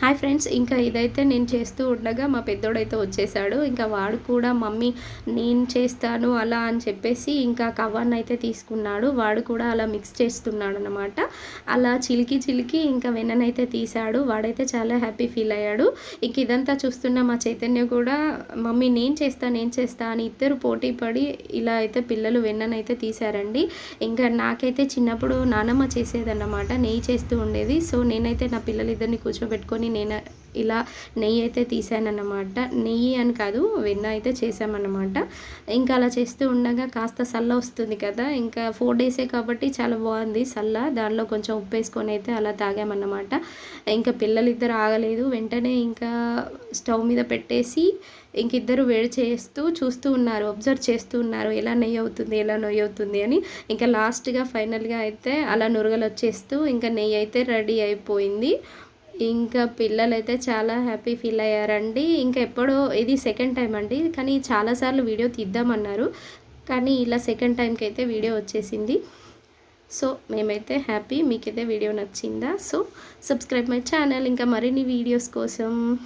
Hi friends ఇంకా ఇదైతే నేను చేస్తూ ఉండగా మా పెద్దోడైతే వచ్చేసాడు. ఇంకా వాడు కూడా మమ్మీ నేను చేస్తాను అలా అని చెప్పేసి ఇంకా కవర్ని అయితే తీసుకున్నాడు. వాడు కూడా అలా మిక్స్ చేస్తున్నాడు అనమాట అలా చిలికి చిలికి ఇంకా వెన్ననైతే తీశాడు. వాడైతే చాలా హ్యాపీ ఫీల్ అయ్యాడు. ఇంక ఇదంతా చూస్తున్న మా చైతన్య కూడా మమ్మీ నేను చేస్తా నేను చేస్తా అని ఇద్దరు పోటీ పడి ఇలా అయితే పిల్లలు వెన్ననైతే తీశారండి. ఇంకా నాకైతే చిన్నప్పుడు నానమ్మ చేసేదన్నమాట. నెయ్యి చేస్తూ ఉండేది. సో నేనైతే నా పిల్లలిద్దరిని కూర్చోబెట్టుకొని నేను ఇలా నెయ్యి అయితే తీసానన్నమాట. నెయ్యి అని కాదు వెన్న అయితే చేసామన్నమాట. ఇంకా అలా చేస్తూ ఉండగా కాస్త సల్ల వస్తుంది కదా ఇంకా ఫోర్ డేసే కాబట్టి చాలా బాగుంది సల్ల. దానిలో కొంచెం ఉప్పు వేసుకొని అయితే అలా తాగామన్నమాట. ఇంకా పిల్లలు ఇద్దరు ఆగలేదు. వెంటనే ఇంకా స్టవ్ మీద పెట్టేసి ఇంక ఇద్దరు వేడి చేస్తూ చూస్తూ ఉన్నారు అబ్జర్వ్ చేస్తూ ఉన్నారు. ఎలా నెయ్యి అవుతుంది ఎలా నెయ్యి అవుతుంది అని. ఇంకా లాస్ట్గా ఫైనల్గా అయితే అలా నురగలు వచ్చేస్తూ ఇంకా నెయ్యి అయితే రెడీ అయిపోయింది. ఇంకా పిల్లలైతే చాలా హ్యాపీ ఫీల్ అయ్యారండి. ఇంకా ఎప్పుడో ఇది సెకండ్ టైం అండి. కానీ చాలాసార్లు వీడియో తీద్దామన్నారు. కానీ ఇలా సెకండ్ టైంకి అయితే వీడియో వచ్చేసింది. సో మేమైతే హ్యాపీ. మీకైతే వీడియో నచ్చిందా? So subscribe my channel. ఇంకా మరిన్ని వీడియోస్ కోసం